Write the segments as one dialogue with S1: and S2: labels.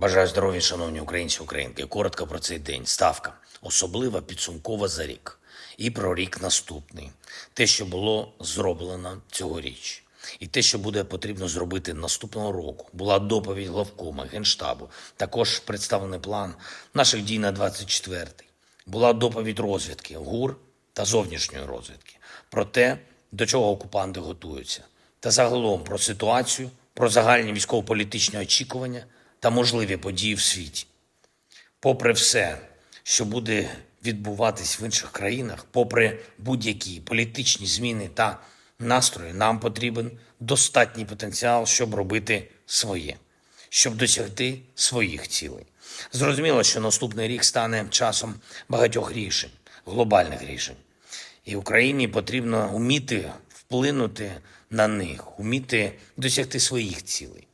S1: Бажаю здоров'я, шановні українці українки. Коротко про цей день. Ставка особлива підсумкова за рік. І про рік наступний. Те, що було зроблено цьогоріч. І те, що буде потрібно зробити наступного року, була доповідь главкома Генштабу. Також представлений план наших дій на 24-й. Була доповідь розвідки ГУР та зовнішньої розвідки про те, до чого окупанти готуються, та загалом про ситуацію, про загальні військово-політичні очікування та можливі події в світі. Попри все, що буде відбуватись в інших країнах, попри будь-які політичні зміни та настрої, нам потрібен достатній потенціал, щоб робити своє, щоб досягти своїх цілей. Зрозуміло, що наступний рік стане часом багатьох рішень, глобальних рішень. І Україні потрібно вміти вплинути на них, вміти досягти своїх цілей.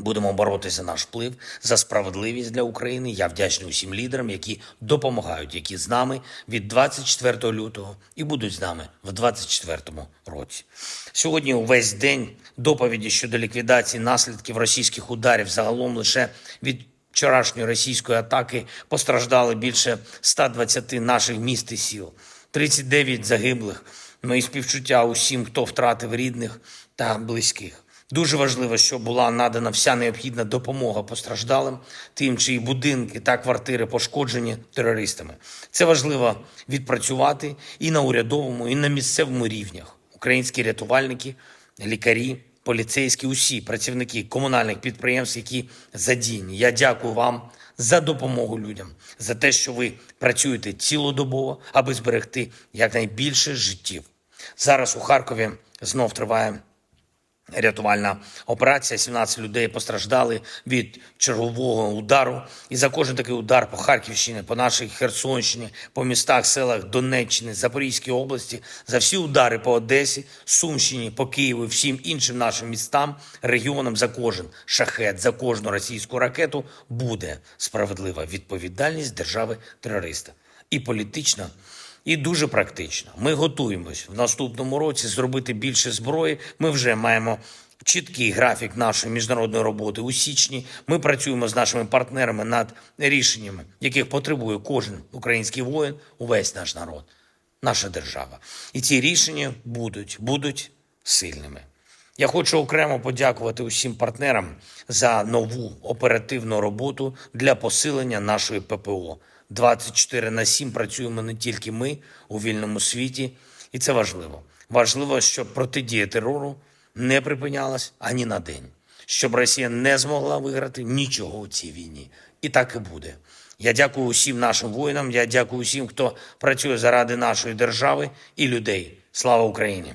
S1: Будемо боротися за наш вплив, за справедливість для України. Я вдячний усім лідерам, які допомагають, які з нами від 24 лютого і будуть з нами в 24 році. Сьогодні увесь день доповіді щодо ліквідації наслідків російських ударів загалом лише від вчорашньої російської атаки постраждали більше 120 наших міст і сіл, 39 загиблих. Мої співчуття усім, хто втратив рідних та близьких. Дуже важливо, щоб була надана вся необхідна допомога постраждалим, тим, чиї будинки та квартири пошкоджені терористами. Це важливо відпрацювати і на урядовому, і на місцевому рівнях. Українські рятувальники, лікарі, поліцейські, усі працівники комунальних підприємств, які задіяні. Я дякую вам за допомогу людям, за те, що ви працюєте цілодобово, аби зберегти якнайбільше життів. Зараз у Харкові знов триває Рятувальна операція. 17 людей постраждали від чергового удару. І за кожен такий удар по Харківщині, по нашій Херсонщині, по містах, селах Донеччини, Запорізькій області, за всі удари по Одесі, Сумщині, по Києву, всім іншим нашим містам, регіонам за кожен шахет, за кожну російську ракету буде справедлива відповідальність держави-терориста і політична. І дуже практично. Ми готуємось в наступному році зробити більше зброї. Ми вже маємо чіткий графік нашої міжнародної роботи у січні. Ми працюємо з нашими партнерами над рішеннями, яких потребує кожен український воїн, увесь наш народ, наша держава. І ці рішення будуть, будуть сильними. Я хочу окремо подякувати усім партнерам за нову оперативну роботу для посилення нашої ППО. 24 на 7 працюємо не тільки ми у вільному світі, і це важливо. Важливо, щоб протидія терору не припинялась ані на день, щоб Росія не змогла виграти нічого у цій війні. І так і буде. Я дякую усім нашим воїнам. Я дякую усім, хто працює заради нашої держави і людей. Слава Україні!